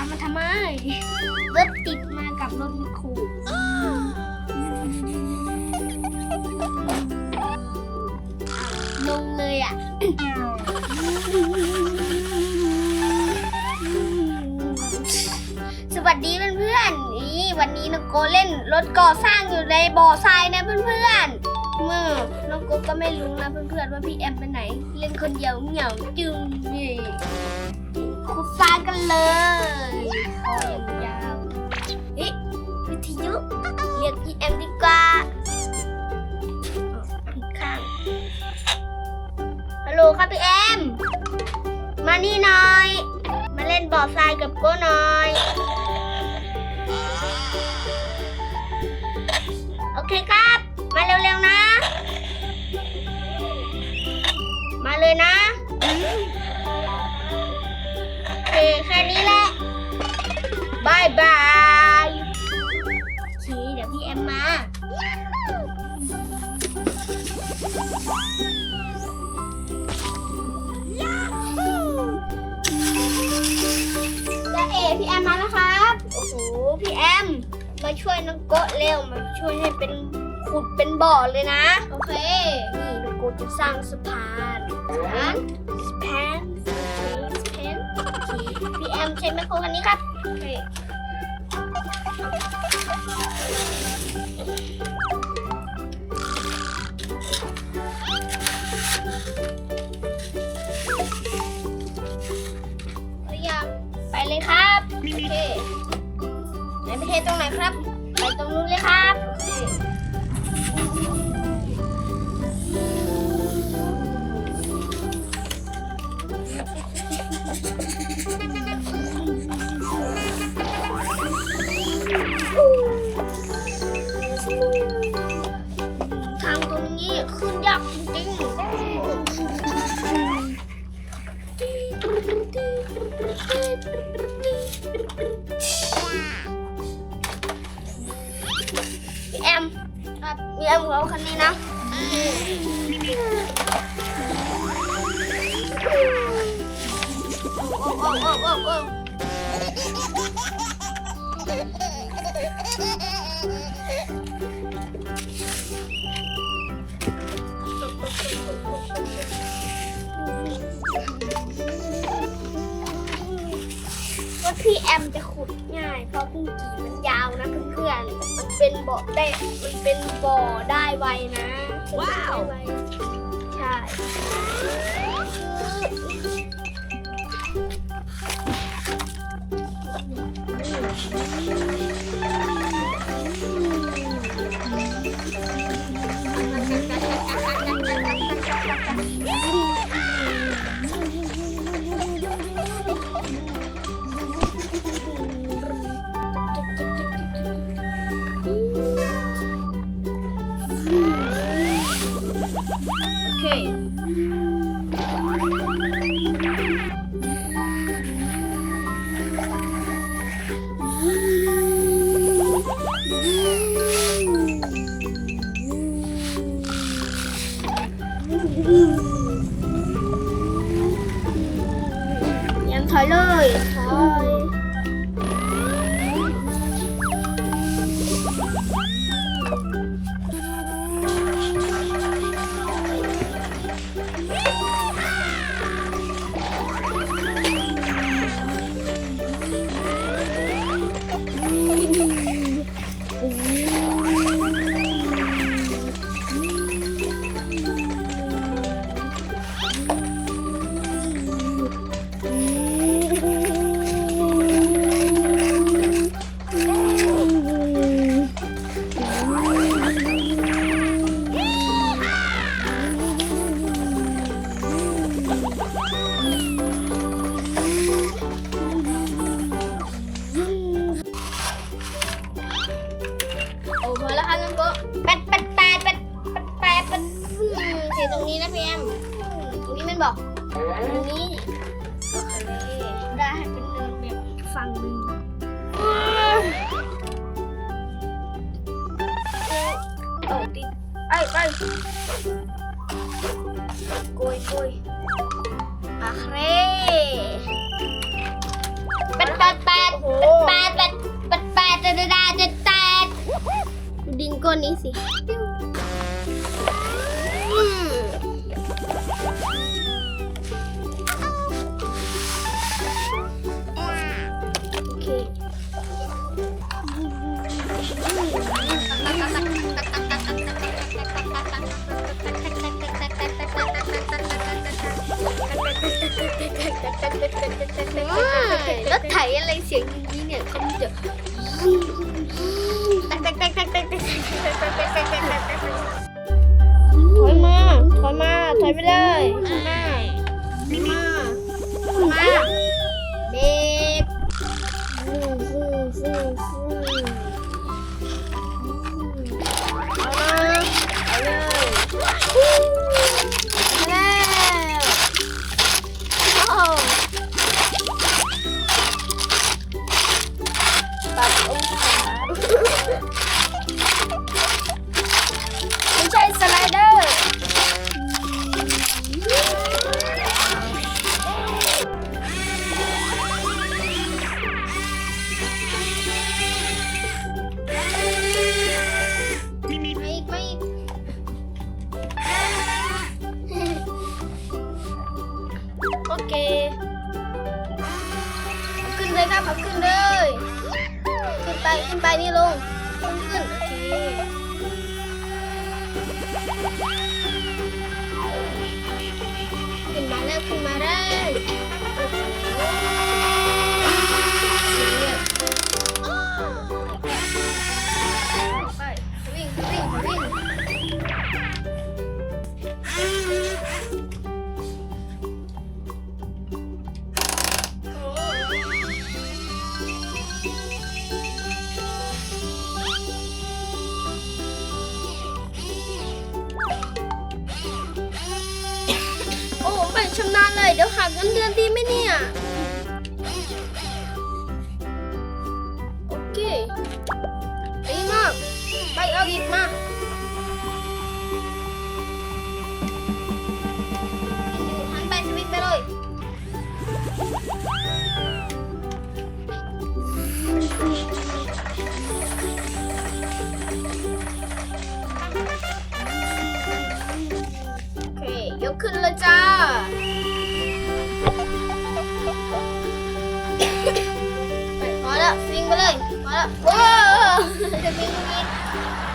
ามมาทำไมรถติดมากับรถมีคูลงเลยอะสวัสดีเพื่อนๆนี่วันนี้นกโกเล่นรถก่อสร้างอยู่ในบ่อทรายนะเพื่อนๆเมื่อนกโกก็ไม่รู้นะเพื่อนๆว่าพี่แอมไปไหน เล่นคนเดียวเหงาจึงนี่ ขุดทรายกันเลยคออย่างยาวเฮ้ยวิทยุ เรียกพี่แอมดีกว่าผิดข้าง ฮัลโหลครับพี่แอม มานี่หน่อย มาเล่นบ่อทรายกับโก้หน่อย โอเคครับ มาเร็วๆนะ มาเลยนะายบายโอเคเดี๋ยวพี่แอมมาจ้าเอพี่แอมมาแล้วครับ โอ้โห พี่แอม มาช่วยน้องโกะเร็ว มาช่วยให้เป็นขุดเป็นบ่อเลยนะ โอเค นี่น้องโกะจะสร้างสะพานสะพานสะพานโอเคสะพานโอเคพี่แอมใช้ไมโครคันนี้ครับ โอเคเอายังไปเลยครับโอเคไหนไปเทตรงไหนครับ ไปตรงนู้นเลยครับ ทางตรงนี้ขึ้นยากจริงๆแอมครับพี่แอมเอาคันนี้นะโอ้โอ้โอ้โอ้โอ้ ว่าพี่แอมจะขุดง่าย เพราะพุ่งกี่มันยาวนะเพื่อนๆ มันเป็นบ่อได้ มันเป็นบ่อได้ไวนะ ว้าว ตรงนี้มันบอกตรงนี้โอเคได้ให้เป็นเนินแบบฝั่งหนึ่งโอ้ติดไปไปโกยโกยอะเครแปดแปดแปดแปดแปดแปดแปดแปดจะได้จะแตกดินก้นนี้สิ รถไถอะไรเสียงอย่างนี้เนี่ยเขาจะถอยมาถอยมาถอยไปเลยมามามาเบรก โอเคขึ้นเลยครับเอาขึ้นเลย ขึ้นไปขึ้นไปนี่ลงขึ้นขึ้นโอเคขึ้นมาแล้วขึ้นมาแล้ว ดี๋ยวหักเงินเดือนดีไหมเนี่ย โอเคดีมาก ไปเอาอีกมาหันไปสวิตไปเลย เลยพอแล้วว้าวจะมีตรงนี้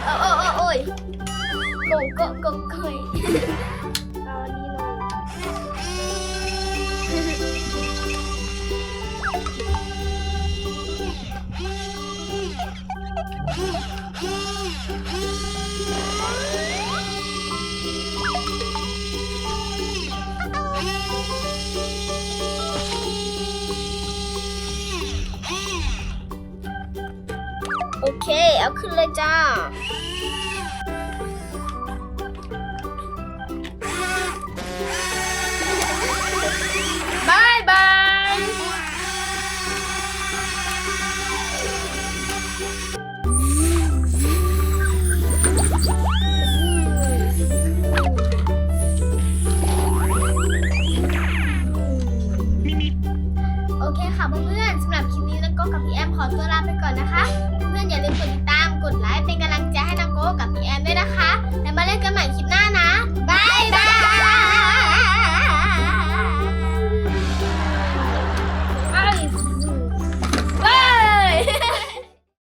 โอ้โอ้โอ้โอ้ยโกงโกงโกงโก โอเคเอาขึ้นเลยจ้า บายบาย โอเคค่ะเพื่อนๆสำหรับคลิปนี้นักโก้กับพี่แอมขอตัวลาไปก่อนนะคะ เพื่อนๆอย่าลืมกดติดตาม กดไลค์เป็นกำลังใจให้นาโก้กับพี่แอมด้วยนะคะ แล้วมาเล่นกันใหม่